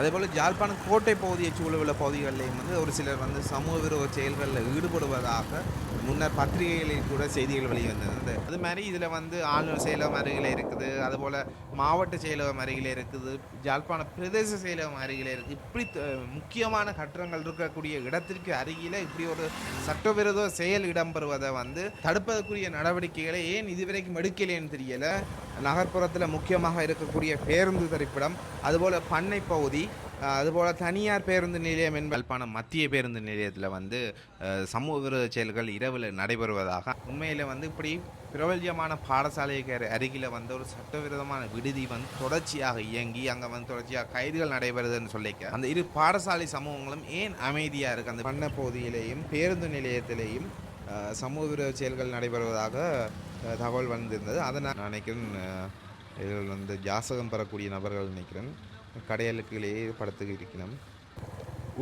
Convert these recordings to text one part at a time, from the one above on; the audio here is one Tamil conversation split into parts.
அதேபோல் ஜாழ்ப்பாணம் கோட்டை பகுதியை சூழவுள்ள பகுதிகளிலையும் வந்து ஒரு சிலர் வந்து சமூக விரோத செயல்களில் ஈடுபடுவதாக முன்னர் பத்திரிகைகளில் கூட செய்திகள் வெளிவந்தது. அது மாதிரி இதில் வந்து ஆளுநர் செயலகம் அருகில் இருக்குது. அதுபோல் மாவட்ட செயலகம் அருகில் இருக்குது. ஜாழ்ப்பாண பிரதேச செயலகம் அருகில் இருக்குது இப்படி முக்கியமான கட்டடங்கள் இருக்கக்கூடிய இடத்திற்கு அருகில் இப்படி ஒரு சட்டவிரோத செயல் இடம்பெறுவதை வந்து தடுப்பதற்குரிய நடவடிக்கைகளை ஏன் இதுவரைக்கும் எடுக்கலைன்னு தெரியலை. நகர்ப்புறத்தில் முக்கியமாக இருக்கக்கூடிய பேருந்து திரைப்படம் அதுபோல் பண்ணை பகுதி அதுபோல் தனியார் பேருந்து நிலையம் என்ப மத்திய பேருந்து நிலையத்தில் வந்து சமூக விரோத செயல்கள் இரவில் நடைபெறுவதாக உண்மையில் வந்து இப்படி பிரபல்யமான பாடசாலைக்கு அருகில் வந்து ஒரு சட்டவிரோதமான விடுதி வந்து தொடர்ச்சியாக இயங்கி அங்கே வந்து தொடர்ச்சியாக கைதுகள் நடைபெறுதுன்னு சொல்லிக்க அந்த இரு பாடசாலை சமூகங்களும் ஏன் அமைதியாக இருக்குது அந்த பண்ண பகுதியிலேயும் பேருந்து நிலையத்திலேயும் சமூக விரோத செயல்கள் நடைபெறுவதாக தகவல் வந்திருந்தது. அதை நான் நினைக்கிறேன் இதில் வந்து ஜாசகம் பெறக்கூடிய நபர்கள் நினைக்கிறேன். கடையலுக்குள்ளேயே படத்துக்கு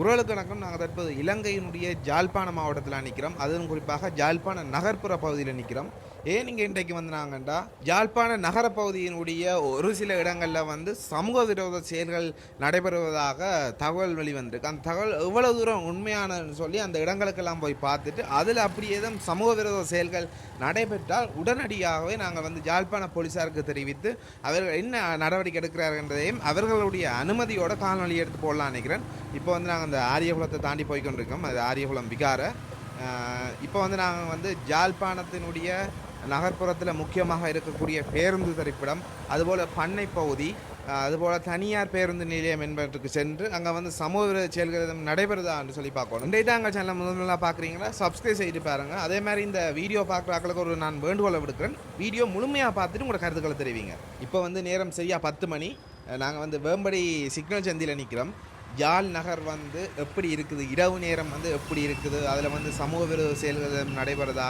இருக்கணும் கணக்கம் நாங்கள் தற்போது இலங்கையினுடைய ஜாழ்ப்பாண மாவட்டத்தில் நிற்கிறோம் அதுவும் குறிப்பாக ஜாழ்ப்பாண நகர்ப்புற பகுதியில் நிற்கிறோம் ஏன் இங்கே இன்றைக்கு வந்தாங்கண்டா ஜாழ்ப்பாண நகர பகுதியினுடைய ஒரு சில இடங்களில் வந்து சமூக விரோத செயல்கள் நடைபெறுவதாக தகவல் வெளிவந்திருக்கு. அந்த தகவல் எவ்வளோ தூரம் உண்மையானதுன்னு சொல்லி அந்த இடங்களுக்கெல்லாம் போய் பார்த்துட்டு அதில் அப்படி ஏதும் சமூக விரோத செயல்கள் நடைபெற்றால் உடனடியாகவே நாங்கள் வந்து ஜாழ்ப்பாண போலீஸாருக்கு தெரிவித்து அவர்கள் என்ன நடவடிக்கை எடுக்கிறார்கள் என்பதையும் அவர்களுடைய அனுமதியோட காணொலி எடுத்து போடலாம் நினைக்கிறேன். இப்போ வந்து நாங்கள் அந்த ஆரியகுலத்தை தாண்டி போய்கொண்டிருக்கோம் அது ஆரியகுலம் விகார. இப்போ வந்து நாங்கள் வந்து ஜாழ்ப்பாணத்தினுடைய நகர்ப்புறத்தில் முக்கியமாக இருக்கக்கூடிய பேருந்து திரைப்படம் அதுபோல் பண்ணை பகுதி அதுபோல் தனியார் பேருந்து நிலையம் என்பதற்கு சென்று அங்கே வந்து சமூக செயல்கள் நடைபெறுதா நடைபெறுதான்னு சொல்லி பார்க்கணும். இன்றைக்கு அங்கே சேனல் முதல் பார்க்குறீங்களா சப்ஸ்கிரைப் செய்து பாருங்கள் அதே மாதிரி இந்த வீடியோ பார்க்குறாக்களுக்கு ஒரு நான் வேண்டுகோளை விடுக்கிறேன். வீடியோ முழுமையாக பார்த்துட்டு உங்களோட கருத்துக்களை தெரிவிங்க. இப்போ வந்து நேரம் சரியாக பத்து மணி. நாங்கள் வந்து வேம்படி சிக்னல் சந்தியில் நிற்கிறோம் யாழ் நகர் வந்து எப்படி இருக்குது? இரவு நேரம் வந்து எப்படி இருக்குது? அதில் வந்து சமூக விரோத செயல்கள் நடைபெறுதா?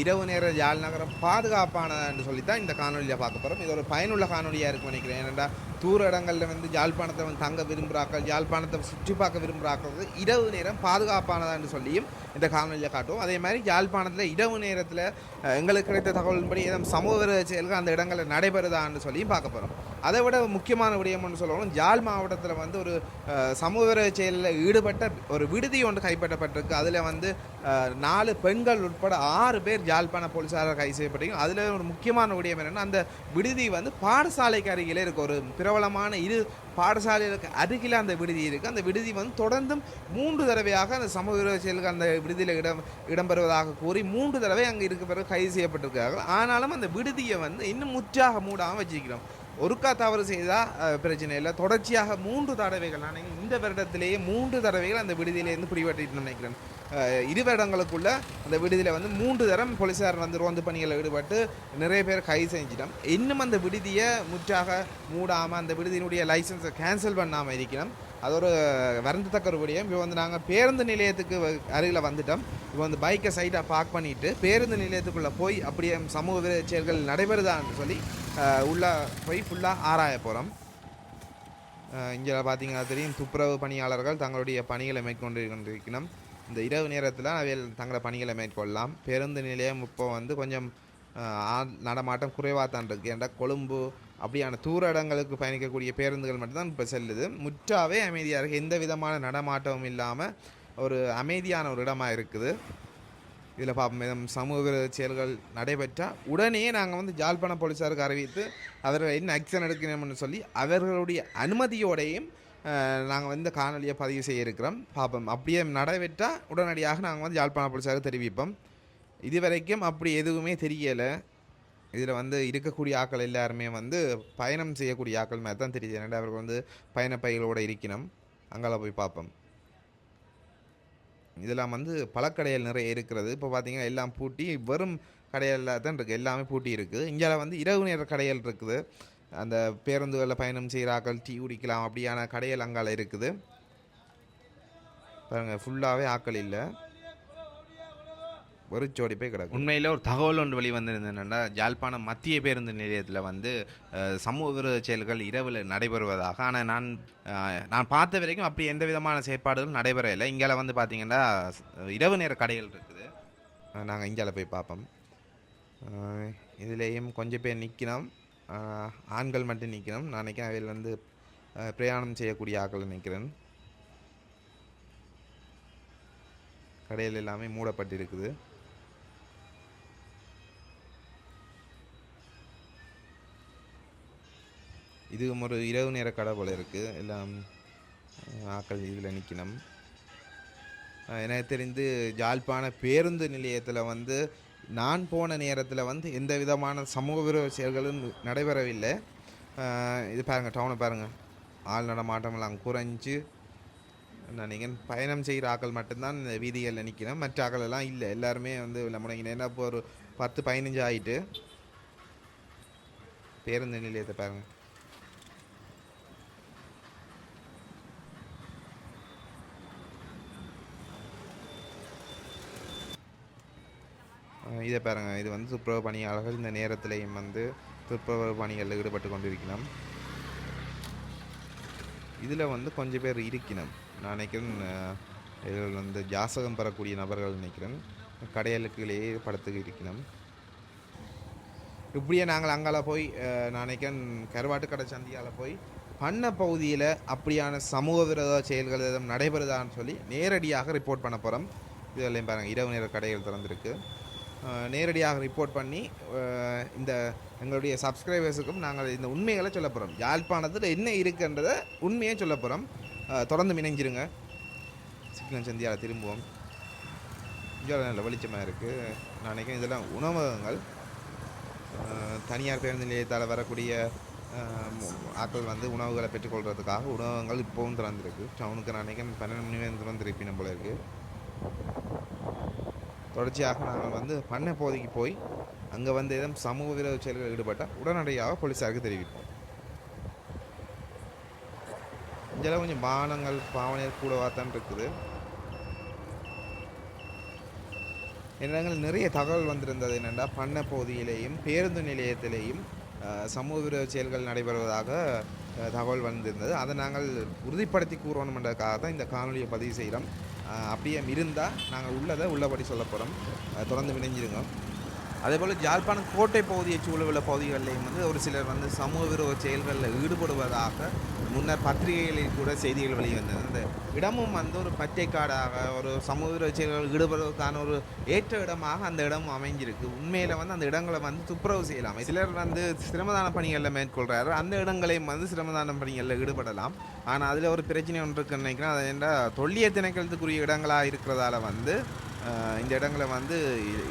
இரவு நேர யாழ் நகரம் பாதுகாப்பானதுன்னு சொல்லி தான் இந்த காணொலியில் பார்க்க போகிறோம் இது ஒரு பயனுள்ள காணொலியாக இருக்கும் நினைக்கிறேன். ஏனென்றால் தூர இடங்களில் வந்து யாழ்ப்பாணத்தை வந்து தங்க விரும்புகிறாக்கள் யாழ்ப்பாணத்தை சுற்றி பார்க்க விரும்புகிறாக்கள் இரவு நேரம் பாதுகாப்பானதான்னு சொல்லியும் இந்த காணொலியில் காட்டுவோம். அதே மாதிரி யாழ்ப்பாணத்தில் இரவு நேரத்தில் எங்களுக்கு கிடைத்த தகவலின்படி ஏதும் சமூக செயல்கள் அந்த இடங்களில் நடைபெறுதான்னு சொல்லியும் பார்க்க போகிறோம் அதை விட முக்கியமான விடயம்னு சொல்லணும் ஜாழ் மாவட்டத்தில் வந்து ஒரு சமூக செயலில் ஈடுபட்ட ஒரு விடுதி ஒன்று கைப்பற்றப்பட்டிருக்கு. அதில் வந்து நாலு பெண்கள் உட்பட ஆறு பேர் ஜாழ்ப்பாண போலீஸாரால் கைது செய்யப்பட்டிருக்கு அதில் ஒரு முக்கியமான விடயம் என்னென்னா அந்த விடுதி வந்து பாடசாலைக்கு அருகிலே இருக்க ஒரு பிற பிரபலமான இரு பாடசாலைகளுக்கு அருகில் அந்த விடுதி இருக்குது அந்த விடுதி வந்து தொடர்ந்தும் மூன்று தடவையாக அந்த சமூக விரோத செயல்கள் அந்த விடுதியில் இடம் இடம்பெறுவதாக கூறி மூன்று தடவை அங்கே இருக்க பிறகு கைது செய்யப்பட்டிருக்கிறார்கள் ஆனாலும் அந்த விடுதியை வந்து இன்னும் முற்றாக மூடாமல் வச்சிருக்கிறோம். ஒருக்கா தவறு செய்தால் பிரச்சனை இல்லை. தொடர்ச்சியாக மூன்று தடவைகள் நான் இந்த வருடத்திலேயே மூன்று தடவைகள் அந்த விடுதியிலேருந்து பிடிபட்டு நினைக்கிறேன். இரு வருடங்களுக்குள்ள அந்த விடுதியில் வந்து மூன்று தரம் போலீஸார் வந்து ரோந்து பணிகளில் ஈடுபட்டு நிறைய பேர் கைது செஞ்சிட்டோம். இன்னும் அந்த விடுதியை முற்றாக மூடாமல் அந்த விடுதியினுடைய லைசன்ஸை கேன்சல் பண்ணாமல் இருக்கணும். அது ஒரு வருந்தத்தக்க ஒரு விடயம். இப்போ வந்து நாங்கள் பேருந்து நிலையத்துக்கு அருகில் வந்துட்டோம். இப்போ வந்து பைக்கை சைடாக பார்க் பண்ணிவிட்டு பேருந்து நிலையத்துக்குள்ளே போய் அப்படியே சமூக விரோத செயல்கள் நடைபெறுதான்னு சொல்லி உள்ளே போய் ஃபுல்லாக ஆராய போகிறோம் இங்கே பார்த்தீங்கன்னா தெரியும் துப்புரவு பணியாளர்கள் தங்களுடைய பணிகளை மேற்கொண்டு கொண்டிருக்கணும். இந்த இரவு நேரத்தில் அவையில் தங்களை பணிகளை மேற்கொள்ளலாம். பேருந்து நிலையம் இப்போ வந்து கொஞ்சம் நடமாட்டம் குறைவாக தான் இருக்குது ஏன்டா கொழும்பு அப்படியான தூர இடங்களுக்கு பயணிக்கக்கூடிய பேருந்துகள் மட்டும்தான் இப்போ செல்லுது. முற்றாவே அமைதியாக இருக்குது எந்த விதமான நடமாட்டமும் இல்லாமல் ஒரு அமைதியான ஒரு இடமாக இருக்குது. இதில் பார்ப்போம் சமூக விரோத செயல்கள் நடைபெற்றால் உடனே நாங்கள் வந்து ஜாழ்ப்பாண போலீஸாருக்கு அறிவித்து அவர்கள் என்ன ஆக்ஷன் எடுக்கணும்னு சொல்லி அவர்களுடைய அனுமதியோடையும் நாங்கள் வந்து காணொலியை பதிவு செய்ய இருக்கிறோம் பார்ப்போம் அப்படியே நடைபெற்றால் உடனடியாக நாங்கள் வந்து யாழ்ப்பாண போலீஸாருக்கு தெரிவிப்போம். இதுவரைக்கும் அப்படி எதுவுமே தெரியலை. இதில் வந்து இருக்கக்கூடிய ஆட்கள் எல்லாருமே வந்து பயணம் செய்யக்கூடிய ஆட்கள் மாதிரி தான் தெரியுது. ஏன்னா அவர்கள் வந்து பயணப்பைகளோடு இருக்கணும். அங்கால போய் பார்ப்போம் இதெல்லாம் வந்து பழக்கடைகள் நிறைய இருக்கிறது. இப்போ பார்த்தீங்கன்னா எல்லாம் பூட்டி வெறும் கடைகளில் தான் இருக்குது எல்லாமே பூட்டி இருக்குது இங்கே வந்து இரவு நேர கடைகள் இருக்குது. அந்த பேருந்துகளில் பயணம் செய்கிற ஆக்கள் டீ குடிக்கலாம் அப்படியான கடைகள் அங்கால இருக்குது. பாருங்கள் ஃபுல்லாகவே ஆக்கள் இல்லை. வெறிச்சோடி போய் கிடக்கும் உண்மையில் ஒரு தகவல் ஒன்று வெளிவந்திருந்தது என்னென்னா ஜாழ்ப்பாணம் மத்திய பேருந்து நிலையத்தில் வந்து சமூக விரோத செயல்கள் இரவில் நடைபெறுவதாக. ஆனால் நான் நான் பார்த்த வரைக்கும் அப்படி எந்த விதமான செயற்பாடுகளும் நடைபெறவில்லை இங்கால வந்து பார்த்தீங்கன்னா இரவு நேர கடைகள் இருக்குது. நாங்கள் இங்கால போய் பார்ப்போம். இதுலேயும் கொஞ்சம் பேர் நிற்கணும் ஆண்கள் மட்டும் நிற்கணும். நான் நினைக்கிறேன் அவையில் வந்து பிரயாணம் செய்யக்கூடிய ஆக்கள் நிற்கிறேன். கடையில் எல்லாமே மூடப்பட்டிருக்குது. இது ஒரு இரவு நேர கடை போல இருக்குது எல்லாம் ஆக்கள் இதில் நிற்கணும். எனக்கு தெரிந்து ஜாழ்ப்பாண பேருந்து நிலையத்தில் வந்து நான் போன நேரத்தில் வந்து எந்த விதமான சமூக விரோத செயல்களும் நடைபெறவில்லை. இது பாருங்கள் டவுனை பாருங்கள் ஆள் நடமாட்டமெல்லாம் குறைஞ்சு நினைக்கிறேன் பயணம் செய்கிற ஆக்கள் மட்டும்தான் இந்த வீதிகளில் நிற்கணும் மற்ற ஆக்கள் எல்லாம் இல்லை. எல்லாருமே வந்து முடங்கின ஏன்னா இப்போ ஒரு பத்து பதினஞ்சு ஆயிட்டு. பேருந்து நிலையத்தை பாருங்கள் இதை பாருங்க. இது வந்து துப்புரவு பணியாளர்கள் இந்த நேரத்திலையும் வந்து துப்புரவு பணிகளில் ஈடுபட்டு கொண்டிருக்கணும். இதில் வந்து கொஞ்சம் பேர் இருக்கணும். நான் நினைக்கிறேன் இதில் வந்து ஜாசகம் பெறக்கூடிய நபர்கள் நினைக்கிறேன். கடையலுக்குள்ளேயே படத்துக்கு இருக்கணும். இப்படியே நாங்கள் அங்கால போய் நான் நினைக்கிறேன் கருவாட்டு கடை சந்தியால் போய் பண்ண பகுதியில் அப்படியான சமூக விரோத செயல்கள் எதுவும் நடைபெறுதான்னு சொல்லி நேரடியாக ரிப்போர்ட் பண்ண போகிறோம் இதெல்லாம் பாருங்கள் இரவு நேர கடைகள் திறந்திருக்கு. நேரடியாக ரிப்போர்ட் பண்ணி இந்த எங்களுடைய சப்ஸ்கிரைபர்ஸுக்கும் நாங்கள் இந்த உண்மைகளை சொல்ல போகிறோம் யாழ்ப்பாணத்தில் என்ன இருக்குன்றதை உண்மையை சொல்ல போகிறோம் தொடர்ந்து இணைஞ்சிருங்க. சிக்கன் சந்தியாவில் திரும்புவோம். இந்தியாவில் நல்ல வெளிச்சமாக இருக்குது நான் நினைக்கிறேன் இதெல்லாம் உணவகங்கள். தனியார் பேருந்து நிலையத்தால் வரக்கூடிய ஆக்கள் ஆட்கள் வந்து உணவுகளை பெற்றுக்கொள்கிறதுக்காக உணவகங்கள் இப்போவும் திறந்திருக்கு. டவுனுக்கு நான் நினைக்கிறேன் பன்னெண்டு மணி வரை திறந்திருப்பினும் போல இருக்குது தொடர்ச்சியாக நாங்கள் வந்து பண்ணை பகுதிக்கு போய் அங்கே வந்து ஏதும் சமூக விரோத செயல்களில் ஈடுபட்டால் உடனடியாக போலீஸாருக்கு தெரிவிப்போம். இங்கெல்லாம் கொஞ்சம் பானங்கள் பாவனைகள் கூடவாத்தான் இருக்குது. என்னங்கள் நிறைய தகவல் வந்திருந்தது. என்னென்னா பண்ண பகுதியிலேயும் பேருந்து நிலையத்திலேயும் சமூக விரோத செயல்கள் நடைபெறுவதாக தகவல் வந்திருந்தது. அதை நாங்கள் உறுதிப்படுத்தி கூறணுமென்றதுக்காக தான் இந்த காணொலியை பதிவு செய்கிறோம். அப்படியே இருந்தால் நாங்கள் உள்ளதை உள்ளபடி சொல்ல போகிறோம் தொடர்ந்து இணைஞ்சிருங்க அதே போல் யாழ்ப்பாணம் கோட்டை பகுதியை சூழலுள்ள பகுதிகளிலையும் வந்து ஒரு சிலர் வந்து சமூக விரோத செயல்களில் ஈடுபடுவதாக முன்னர் பத்திரிகைகளில் கூட செய்திகள் வெளிவந்தது. அந்த இடமும் வந்து ஒரு பச்சைக்காடாக ஒரு சமூக விரோத செயல்களில் ஈடுபடுவதற்கான ஒரு ஏற்ற இடமாக அந்த இடம் அமைஞ்சிருக்கு. உண்மையில் வந்து அந்த இடங்களை வந்து துப்புரவு செய்யலாம். சிலர் வந்து சிரமதான பணிகளில் மேற்கொள்கிறாரு அந்த இடங்களையும் வந்து சிரமதான பணிகளில் ஈடுபடலாம். ஆனால் அதில் ஒரு பிரச்சனை ஒன்று இருக்குன்னு நினைக்கிறேன். அது என்ன தொல்லிய திணைக்களத்துக்குரிய இடங்களாக இருக்கிறதால வந்து இந்த இடங்களை வந்து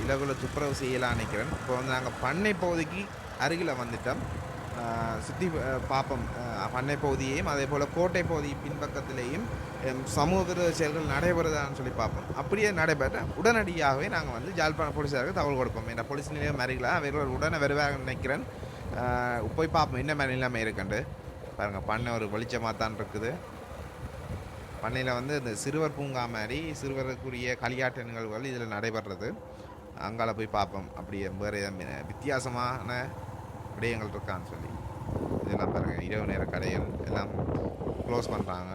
இலகுல துப்புரவு செய்யலாம் நினைக்கிறேன். இப்போ வந்து நாங்கள் பண்ணை பகுதிக்கு அருகில் வந்துட்டோம். சுற்றி பார்ப்போம் பண்ணை பகுதியையும் அதே போல் கோட்டை பகுதி பின்பக்கத்திலேயும் சமூக விரோத செயல்கள் நடைபெறுதான்னு சொல்லி பார்ப்போம் அப்படியே நடைபெற உடனடியாகவே நாங்கள் வந்து ஜாழ்ப்பாண போலீஸாருக்கு தகவல் கொடுப்போம். இந்த போலீஸ் நிலையம் அருகில் அவர்கள் உடனே வருவாங்க நினைக்கிறேன். போய் பார்ப்போம் என்ன மாதிரி நிலைமை இருக்கண்டு பாருங்கள் பண்ணை ஒரு வெளிச்சமாக தான் இருக்குது. பண்ணையில் வந்து இந்த சிறுவர் பூங்கா மாதிரி சிறுவருக்குரிய களியாட்ட நிகழ்வுகள் இதில் நடைபெறுறது. அங்கால போய் பார்ப்போம். அப்படியே வேறு வித்தியாசமான விடயங்கள் இருக்கான்னு சொல்லி. இதெல்லாம் பாருங்கள் இரவு நேர கடைகள் எல்லாம் க்ளோஸ் பண்ணுறாங்க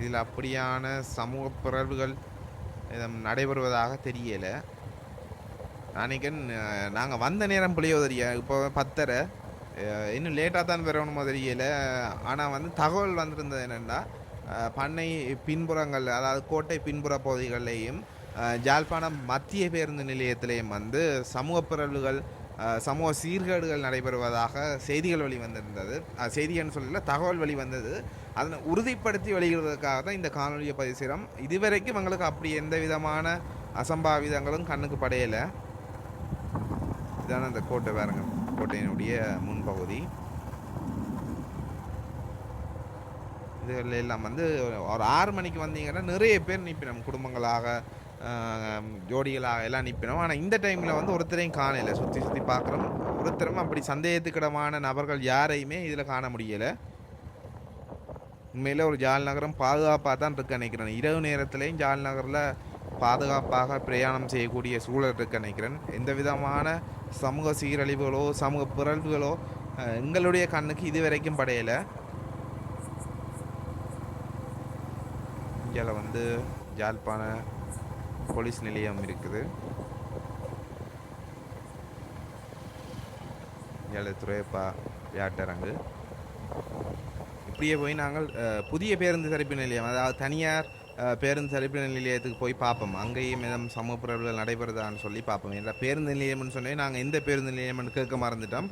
இதில் அப்படியான சமூக பிறழ்வுகள் நடைபெறுவதாக தெரியலை. அன்னைக்கன் நாங்கள் வந்த நேரம் புளியோதரியா இப்போ பத்தரை. இன்னும் லேட்டாக தான் வரணும் தெரியல. ஆனால் வந்து தகவல் வந்திருந்தது என்னென்னா பண்ணை பின்புறங்கள் அதாவது கோட்டை பின்புற பகுதிகளையும் ஜாழ்ப்பாணம் மத்திய பேருந்து நிலையத்திலையும் வந்து சமூக பிறழ்வுகள் சமூக சீர்கேடுகள் நடைபெறுவதாக செய்திகள் வெளிவந்திருந்தது அஹ், செய்தின்னு சொல்லல தகவல் வெளிவந்தது அதனை உறுதிப்படுத்தி வெளியிடுவதற்காக தான் இந்த காணொலியை பதிவு செய்கிறோம் இதுவரைக்கும் எங்களுக்கு அப்படி எந்த விதமான அசம்பாவிதங்களும் கண்ணுக்கு படையலை. இதுதான் அந்த கோட்டை வேறங்க கோட்டையினுடைய முன்பகுதி. இதுகள் எல்லாம் வந்து ஒரு ஆறு மணிக்கு வந்தீங்கன்னா நிறைய பேர் நிற்பினோம் குடும்பங்களாக ஜோடிகளாக எல்லாம் நிற்பினோம் ஆனால் இந்த டைமில் வந்து ஒருத்தரையும் காணலை. சுற்றி சுற்றி பார்க்குறோம். ஒருத்தரும் அப்படி சந்தேகத்துக்கிடமான நபர்கள் யாரையுமே இதில் காண முடியலை. உண்மையில் ஒரு ஜால் நகரம் பாதுகாப்பாக தான் இருக்கு நினைக்கிறேன். இரவு நேரத்துலேயும் ஜால் நகரில் பாதுகாப்பாக பிரயாணம் செய்யக்கூடிய சூழல் இருக்க நினைக்கிறேன். எந்த விதமான சமூக சீரழிவுகளோ சமூக பிறழ்வுகளோ எங்களுடைய கண்ணுக்கு இதுவரைக்கும் படையலை. இந்தியாவில் வந்து யாழ்ப்பாண போலீஸ் நிலையம் இருக்குது. இந்தியாவில் துறையப்பா விளையாட்டரங்கு இப்படியே போய் நாங்கள் புதிய பேருந்து தரிப்பு நிலையம் அதாவது தனியார் பேருந்து சரிப்பு நிலையத்துக்கு போய் பார்ப்போம். அங்கேயும் ஏதும் சமூக பிரபலம் நடைபெறுதான்னு சொல்லி பார்ப்போம். ஏன்னா பேருந்து நிலையம்னு சொன்னே நாங்கள் எந்த பேருந்து நிலையம்னு கேட்க மறந்துட்டோம்.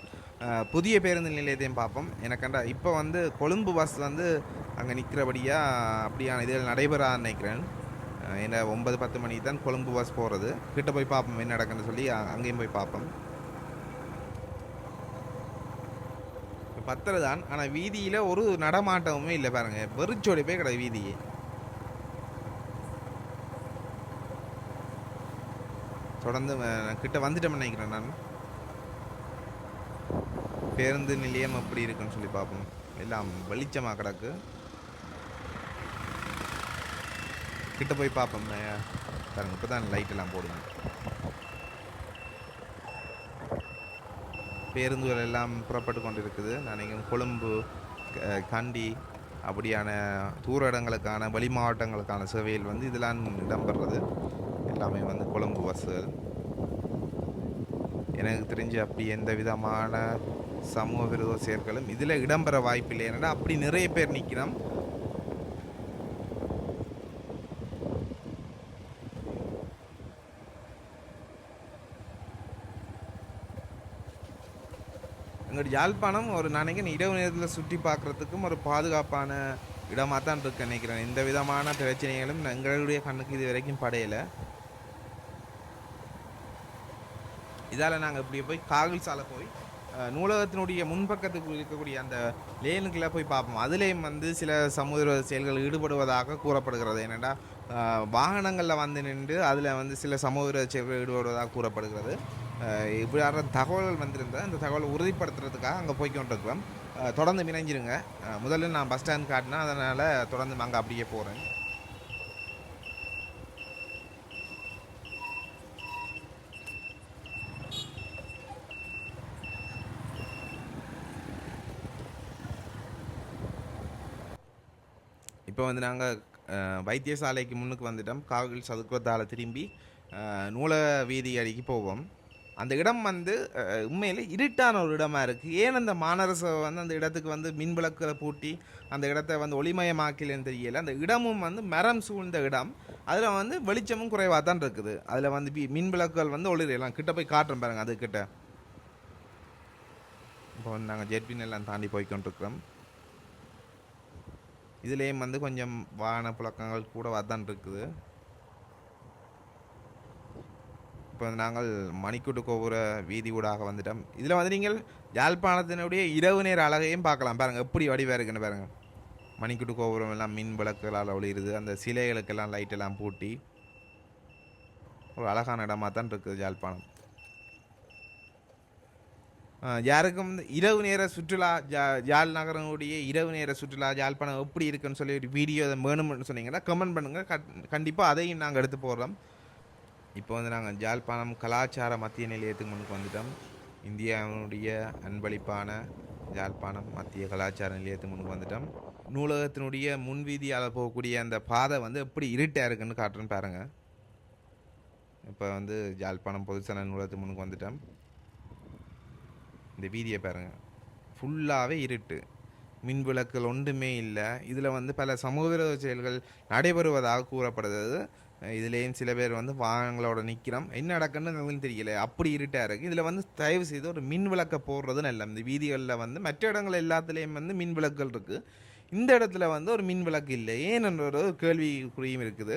புதிய பேருந்து நிலையத்தையும் பார்ப்போம். எனக்கண்டா இப்போ வந்து கொழும்பு பஸ் வந்து அங்கே நிற்கிறபடியாக அப்படியான இதில் நடைபெறான்னு நினைக்கிறேன். ஏன்னா ஒன்பது பத்து மணிக்கு தான் கொழும்பு பஸ் போகிறது கிட்ட போய் பார்ப்போம் என்ன நடக்குன்னு சொல்லி அங்கேயும் போய் பார்ப்போம். பத்திர தான். ஆனால் வீதியில் ஒரு நடமாட்டமுமே இல்லை பாருங்கள் வெறிச்சோடி போய் கிடையாது வீதியே. தொடர்ந்து கிட்ட வந்துட்டோம்னு நினைக்கிறேன் நான். பேருந்து நிலையம் எப்படி இருக்குன்னு சொல்லி பார்ப்போம். எல்லாம் வெளிச்சமாக கிடக்கு. கிட்ட போய் பார்ப்போம். பாருங்க இப்போ தான் லைட் எல்லாம் போடுங்க பேருந்துகள் எல்லாம் புறப்பட்டு கொண்டு இருக்குது நினைக்கிறேன் கொழும்பு கண்டி அப்படியான தூர இடங்களுக்கான வெளி மாவட்டங்களுக்கான சேவையில் வந்து இதெல்லாம் இடம்பெறது எல்லாமே வந்து கொழும்பு பஸ்ஸுகள் எனக்கு தெரிஞ்சு அப்படி எந்த விதமான சமூக விரோத செயல்களும் இதில் இடம்பெற வாய்ப்பில்லை. ஏன்னா அப்படி நிறைய பேர் நிற்கிறோம் எங்களோட யாழ்ப்பாணம் ஒரு நினைக்கிறேன் இரவு நேரத்தில் சுற்றி பார்க்குறதுக்கும் ஒரு பாதுகாப்பான இடமாக தான் இருக்கு நினைக்கிறேன். எந்த விதமான பிரச்சனைகளும் எங்களுடைய கண்ணுக்கு இது வரைக்கும் படையலை. இதால் நாங்கள் இப்படியே போய் காகில் சாலை போய் நூலகத்தினுடைய முன்பக்கத்துக்கு இருக்கக்கூடிய அந்த லேனுக்குள்ளே போய் பார்ப்போம். அதுலேயும் வந்து சில சமுதிர செயல்கள் ஈடுபடுவதாக கூறப்படுகிறது. என்னென்னா வாகனங்களில் வந்து நின்று அதில் வந்து சில சமூக செயல்கள் ஈடுபடுவதாக கூறப்படுகிறது. அஹ், இப்படியான தகவல்கள் வந்திருந்தால் அந்த தகவலை உறுதிப்படுத்துறதுக்காக அங்கே போய் கொண்டிருக்கிறோம். தொடர்ந்து இணைஞ்சிருங்க. முதல்ல நான் பஸ் ஸ்டாண்ட் காட்டினா அதனால் தொடர்ந்து அங்கே அப்படியே போகிறேன் இப்போ வந்து நாங்கள் வைத்தியசாலைக்கு முன்னுக்கு வந்துட்டோம். காவல் சதுக்கத்தால் திரும்பி நூல வீதி அடிக்கு போவோம். அந்த இடம் வந்து உண்மையில் இருட்டான ஒரு இடமா இருக்குது ஏன் அந்த மாநரச வந்து அந்த இடத்துக்கு வந்து மின் விளக்குகளை பூட்டி அந்த இடத்த வந்து ஒளிமயமாக்கலன்னு தெரியல. அந்த இடமும் வந்து மரம் சூழ்ந்த இடம். அதில் வந்து வெளிச்சமும் குறைவாக தான் இருக்குது. அதில் வந்து பி- மின் விளக்குகள் வந்து ஒளிரலாம் கிட்ட போய் காட்டுறோம் பாருங்க அதுக்கிட்ட இப்போ வந்து நாங்கள் ஜெட்பின் எல்லாம் தாண்டி போய்க்கொண்டிருக்கிறோம். இதுலேயும் வந்து கொஞ்சம் வாகன புழக்கங்கள் கூட தான் இருக்குது. இப்போ நாங்கள் மணிக்கூட்டு கோபுர வீதி ஊடாக வந்துட்டோம். இதில் வந்து நீங்கள் யாழ்ப்பாணத்தினுடைய இரவு நேர அழகையும் பார்க்கலாம். பாருங்கள் எப்படி வடிவாக இருக்குன்னு பாருங்கள் மணிக்கூட்டு கோபுரம் எல்லாம் மின் விளக்குகளால் ஒளிருது. அந்த சிலைகளுக்கெல்லாம் லைட் எல்லாம் பூட்டி ஒரு அழகான இடமாக தான் இருக்குது யாழ்ப்பாணம். யாருக்கும் வந்து இரவு நேர சுற்றுலா ஜா யாழ் நகரனுடைய இரவு நேர சுற்றுலா யாழ்ப்பாணம் எப்படி இருக்குன்னு சொல்லி ஒரு வீடியோ அதை வேணும்னு சொன்னீங்கன்னா கமெண்ட் பண்ணுங்கள் கண்டிப்பாக அதையும் நாங்கள் எடுத்து போடுறோம். இப்போ வந்து நாங்கள் ஜாழ்ப்பாணம் கலாச்சார மத்திய நிலையத்துக்கு முன்னுக்கு வந்துட்டோம். இந்தியாவினுடைய அன்பளிப்பான ஜாழ்ப்பாணம் மத்திய கலாச்சார நிலையத்துக்கு முன்னுக்கு வந்துட்டோம். நூலகத்தினுடைய முன்வீதியால் போகக்கூடிய அந்த பாதை வந்து எப்படி இருட்டாக இருக்குன்னு காட்டுறேன்னு பாருங்கள் இப்போ வந்து ஜாழ்ப்பாணம் பொதுச்சன நூலகத்துக்கு முன்னுக்கு வந்துட்டோம். இந்த வீதியை பாருங்கள் ஃபுல்லாகவே இருட்டு. மின் விளக்குகள் ஒன்றுமே இல்லை. இதில் வந்து பல சமூக விரோத செயல்கள் நடைபெறுவதாக கூறப்படுகிறது இதுலேயும் சில பேர் வந்து வாகனங்களோட நிற்கிறோம். என்ன நடக்குன்னு எங்களுக்கு தெரியல. அப்படி இருட்டாக இருக்குது இதில் வந்து தயவு செய்து ஒரு மின் விளக்கை போடுறது நல்ல இந்த வீதிகளில் வந்து மற்ற இடங்கள் எல்லாத்துலேயும் வந்து மின் விளக்குகள் இருக்குது இந்த இடத்துல வந்து ஒரு மின் விளக்கு இல்லை. ஏன்னு ஒரு கேள்விக்குறியும் இருக்குது.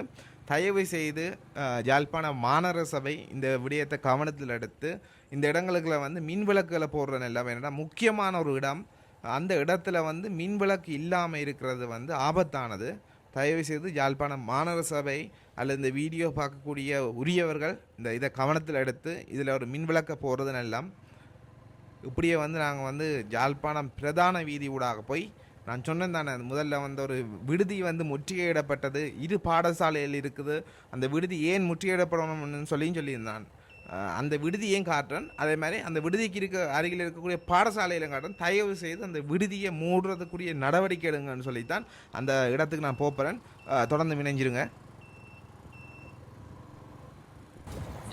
தயவு செய்து அஹ், யாழ்ப்பாண மாநகர சபை இந்த விடயத்தை கவனத்தில் எடுத்து இந்த இடங்களுக்குள்ள வந்து மின் விளக்குகளை போடுற நிலம் என்னென்னா முக்கியமான ஒரு இடம். அந்த இடத்துல வந்து மின் விளக்கு இல்லாமல் இருக்கிறது வந்து ஆபத்தானது. தயவு செய்து யாழ்ப்பாணம் மாநகர சபை அல்லது இந்த வீடியோ பார்க்கக்கூடிய உரியவர்கள் இந்த இதை கவனத்தில் எடுத்து இதில் ஒரு மின் விளக்கை போடுறது எல்லாம் இப்படியே வந்து நாங்கள் வந்து யாழ்ப்பாணம் பிரதான வீதி ஊடாக போய் நான் சொன்னேன் தானே முதல்ல வந்து ஒரு விடுதி வந்து முற்றுகையிடப்பட்டது இரு பாடசாலையில் இருக்குது அந்த விடுதி ஏன் முற்றுகையிடப்படணும்னு சொல்லியும் சொல்லியிருந்தான். அந்த விடுதி ஏன் காட்டுறேன்? அதே மாதிரி அந்த விடுதிக்கு இருக்க அருகில் இருக்கக்கூடிய பாடசாலையில் காட்டுறேன். தயவு செய்து அந்த விடுதியை மூடுறதுக்குரிய நடவடிக்கை எடுங்கன்னு சொல்லித்தான் அந்த இடத்துக்கு நான் போகிறேன் தொடர்ந்து இணைஞ்சிருங்க.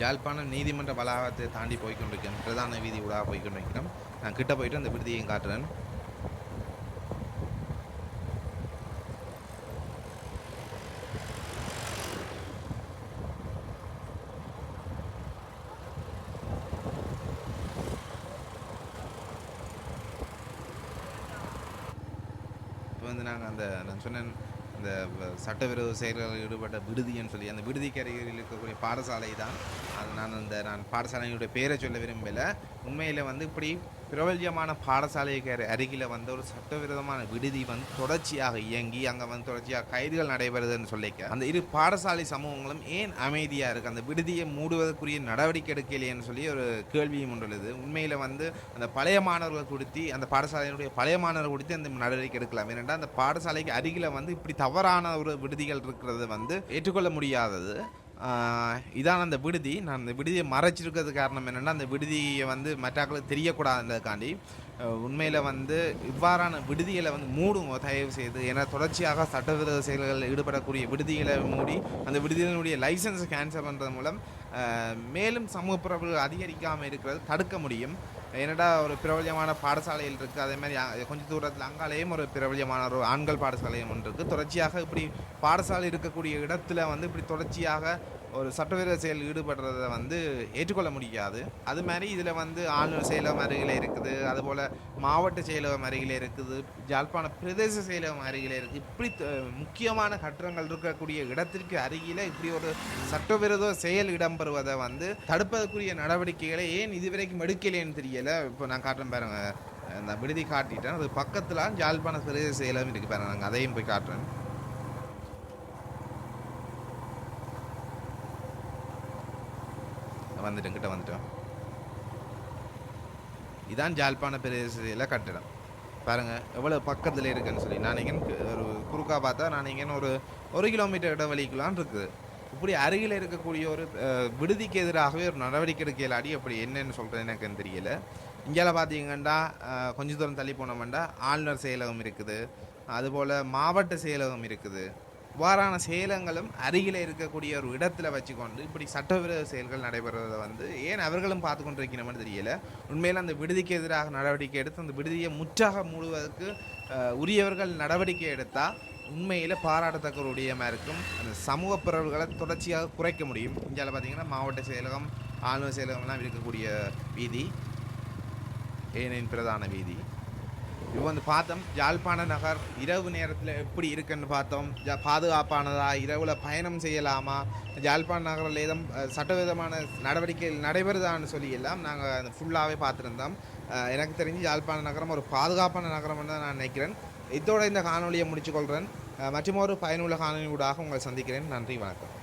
யாழ்ப்பாணம் நீதிமன்ற வளாகத்தை தாண்டி போய்க்கொண்டிருக்கேன். பிரதான வீதி ஊடாக போய்கொண்டிருக்கிறோம் நான் கிட்ட போயிட்டு அந்த விடுதியையும் காட்டுறேன். இப்போ வந்து நாங்கள் அந்த நான் சொன்னேன் அந்த சட்டவிரோத செயல்களில் ஈடுபட்ட விடுதின்னு சொல்லி அந்த விடுதிக்கு அருகில் இருக்கக்கூடிய பாடசாலை தான் அது நான் அந்த நான் பாடசாலையினுடைய பேரை சொல்ல விரும்பலை. உண்மையில் வந்து இப்படி பிரபல்யமான பாடசாலைக்கு அருகில் வந்து ஒரு சட்டவிரோதமான விடுதி வந்து தொடர்ச்சியாக இயங்கி அங்கே வந்து தொடர்ச்சியாக கைதுகள் நடைபெறுதுன்னு சொல்லிக்க. அந்த இரு பாடசாலை சமூகங்களும் ஏன் அமைதியாக இருக்குது அந்த விடுதியை மூடுவதற்குரிய நடவடிக்கை எடுக்கலையேன்னு சொல்லி ஒரு கேள்வியும் உண்டுள்ளது உண்மையில் வந்து அந்த பழைய மாணவர்கள் கொடுத்து அந்த பாடசாலையினுடைய பழைய மாணவர்கள் கொடுத்து அந்த நடவடிக்கை எடுக்கலாம். ஏனென்றால் அந்த பாடசாலைக்கு அருகில் வந்து இப்படி தவறான ஒரு விடுதிகள் இருக்கிறது வந்து ஏற்றுக்கொள்ள முடியாதது. இதான் அந்த விடுதி. நான் அந்த விடுதியை மறைச்சிருக்கிறது காரணம் என்னென்னா அந்த விடுதியை வந்து மற்றாக்களுக்கு தெரியக்கூடாதுன்றதுக்காண்டி உண்மையில் வந்து இவ்வாறான விடுதிகளை வந்து மூடுங்க தயவு செய்து. ஏன்னா தொடர்ச்சியாக சட்டவிரோத செயல்களில் ஈடுபடக்கூடிய விடுதிகளை மூடி அந்த விடுதிகளுடைய லைசன்ஸை கேன்சல் பண்ணுறது மூலம் மேலும் சமூக பரவல் அதிகரிக்காமல் இருக்கிறது தடுக்க முடியும். என்னடா ஒரு பிரபல்யமான பாடசாலையில் இருக்குது அதே மாதிரி கொஞ்சம் தூரத்தில் அங்காலேயும் ஒரு பிரபல்யமான ஒரு ஆண்கள் பாடசாலையும் ஒன்று இருக்குது தொடர்ச்சியாக இப்படி பாடசாலை இருக்கக்கூடிய இடத்துல வந்து இப்படி தொடர்ச்சியாக ஒரு சட்டவிரோத செயல் ஈடுபடுறதை வந்து ஏற்றுக்கொள்ள முடியாது. அது மாதிரி இதில் வந்து ஆளுநர் செயலகம் அருகில் இருக்குது. அதுபோல் மாவட்ட செயலகம் அருகில் இருக்குது. ஜாழ்ப்பாண பிரதேச செயலகம் அருகில் இருக்குது இப்படி முக்கியமான கட்டடங்கள் இருக்கக்கூடிய இடத்திற்கு அருகில் இப்படி ஒரு சட்டவிரோத செயல் இடம்பெறுவதை வந்து தடுப்பதற்குரிய நடவடிக்கைகளை ஏன் இதுவரைக்கும் எடுக்கலைன்னு தெரியலை. இப்போ நான் காட்டுறேன் பாருங்கள் அந்த விடுதி காட்டிட்டேன். அது பக்கத்தில் ஜாழ்ப்பாண பிரதேச செயலகம் இருக்குது பாருங்கள் நாங்கள் அதையும் போய் காட்டுறேன். வந்துட்டோம் கிட்ட வந்துட்டோம் இதான் ஜாழ்ப்பாண பிரதேசத்தில் கட்டிடம். பாருங்கள் எவ்வளோ பக்கத்தில் இருக்குன்னு சொல்லி. நான் இங்கே ஒரு குறுக்கா பார்த்தா நான் இங்கே ஒரு ஒரு கிலோமீட்டர் இடைவெளிக்குலாம் இருக்குது. இப்படி அருகில் இருக்கக்கூடிய ஒரு விடுதிக்கு எதிராகவே ஒரு நடவடிக்கை எடுக்கலாடி அப்படி என்னன்னு சொல்கிறது எனக்கு தெரியல. இங்கேல பார்த்தீங்கன்னா கொஞ்ச தூரம் தள்ளி போனோம்னா ஆளுநர் செயலகம் இருக்குது. அதுபோல் மாவட்ட செயலகம் இருக்குது. இவ்வாறான செயலங்களும் அருகில் இருக்கக்கூடிய ஒரு இடத்துல வச்சுக்கொண்டு இப்படி சட்டவிரோத செயல்கள் நடைபெறுவதை வந்து ஏன் அவர்களும் பார்த்து கொண்டிருக்கணும்னு தெரியல. உண்மையில் அந்த விடுதிக்கு எதிராக நடவடிக்கை எடுத்து அந்த விடுதியை முற்றாக மூடுவதற்கு உரியவர்கள் நடவடிக்கை எடுத்தால் உண்மையில் பாராட்டத்தக்க ஒரு விடயமாக இருக்கும் அந்த சமூக பிறவுகளை தொடர்ச்சியாக குறைக்க முடியும். இந்தியாவில் பார்த்தீங்கன்னா மாவட்ட செயலகம் ஆளுநர் செயலகம்லாம் இருக்கக்கூடிய வீதி ஏனின் பிரதான வீதி. இப்போ வந்து பார்த்தோம் யாழ்ப்பாண நகர் இரவு நேரத்தில் எப்படி இருக்குன்னு பார்த்தோம். ஜா- பாதுகாப்பானதா இரவில் பயணம் செய்யலாமா? யாழ்ப்பாண நகரில் ஏதும் சட்டவிதமான நடவடிக்கைகள் நடைபெறுதான்னு சொல்லி எல்லாம் நாங்கள் ஃபுல்லாகவே பார்த்துருந்தோம். எனக்கு தெரிஞ்சு யாழ்ப்பாண நகரம் ஒரு பாதுகாப்பான நகரம்னு தான் நான் நினைக்கிறேன். இதோட இந்த காணொலியை முடிச்சுக்கொள்கிறேன் மற்றும் ஒரு பயனுள்ள காணொலியூடாக உங்களை சந்திக்கிறேன். நன்றி வணக்கம்.